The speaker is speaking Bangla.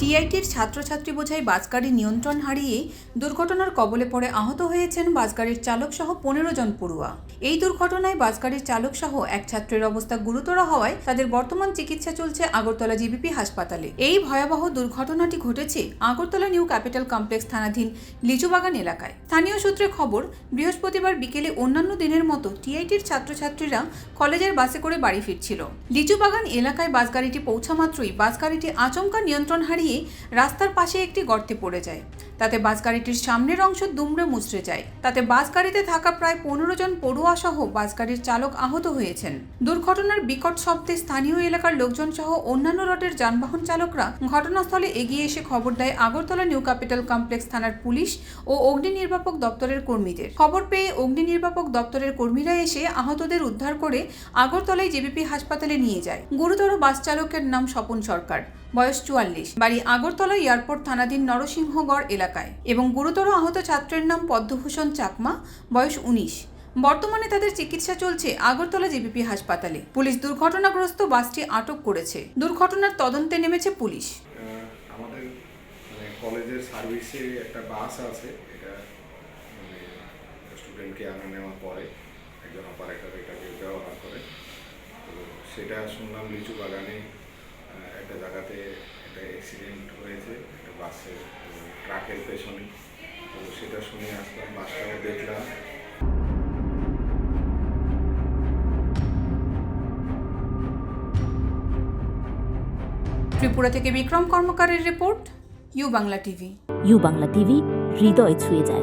টিআইটির ছাত্রছাত্রী বোঝাই বাসগাড়ি নিয়ন্ত্রণ হারিয়ে দুর্ঘটনার কবলে পড়ে আহত হয়েছেন বাসগাড়ির চালক সহ পনেরো জন পড়ুয়া। এই দুর্ঘটনায় বাসগাড়ির চালক সহ এক ছাত্রের অবস্থা গুরুতর হওয়ায় তাদের বর্তমান চিকিৎসা চলছে আগরতলা জিবিপি হাসপাতালে। এই ভয়াবহ দুর্ঘটনাটি ঘটেছে আগরতলা নিউ ক্যাপিটাল কমপ্লেক্স থানাধীন লিচুবাগান এলাকায়। স্থানীয় সূত্রে খবর, বৃহস্পতিবার বিকেলে অন্যান্য দিনের মতো টিআইটির ছাত্রছাত্রীরা কলেজের বাসে করে বাড়ি ফিরছিল। লিচুবাগান এলাকায় বাসগাড়িটি পৌঁছা মাত্রই বাসগাড়িটি আচমকা নিয়ন্ত্রণ হারিয়ে রাস্তার পাশে একটি গর্তে পড়ে যায়। তাতে বাস গাড়িটির সামনের অংশ দুমড়ে মুচড়ে যায়। তাতে বাস গাড়িতে থাকা প্রায় পনেরো জন পড়ুয়া সহ বাস গাড়ির চালক আহত হয়েছেন। দুর্ঘটনার বিকট শব্দে স্থানীয় এলাকার লোকজন সহ অন্যান্য রটের যানবাহন চালকরা ঘটনাস্থলে এগিয়ে এসে খবর দেয় আগরতলা নিউ ক্যাপিটাল কমপ্লেক্স থানার পুলিশ ও অগ্নি নির্বাপক দপ্তরের কর্মীদের। খবর পেয়ে অগ্নি নির্বাপক দপ্তরের কর্মীরা এসে আহতদের উদ্ধার করে আগরতলায় জেবিপি হাসপাতালে নিয়ে যায়। গুরুতর বাস চালকের নাম স্বপন সরকার, বয়স চুয়াল্লিশ, বাড়ি আগরতলা এয়ারপোর্ট থানাধীন নরসিংহগড় এলাকায় এবং গুরুতর আহত ছাত্রের নাম পদ্মভূষণ চাকমা, বয়স উনিশ। বর্তমানে তাদের চিকিৎসা চলছে আগরতলা জিবিপি হাসপাতালে। পুলিশ দুর্ঘটনাগ্রস্ত বাসটি আটক করেছে। দুর্ঘটনার তদন্তে নেমেছে পুলিশ। আমাদের মানে কলেজের সার্ভিসে একটা বাস আছে। এটা মানে স্টুডেন্টকে আনা নেওয়া পরে একজন অপারেটর এটাকে ব্যবহার করে। তো সেটা শুনলাম লিচু বাগানে একটা জায়গাতে একটা অ্যাক্সিডেন্ট হয়েছে, একটা বাসের ট্রাকের পেছনে। তো সেটা শুনে আসলাম বাসটাও দেখলাম। ত্রিপুরা থেকে Bikram কর্মকারের report U Bangla TV. U Bangla TV হৃদয় ছুঁয়ে যায়।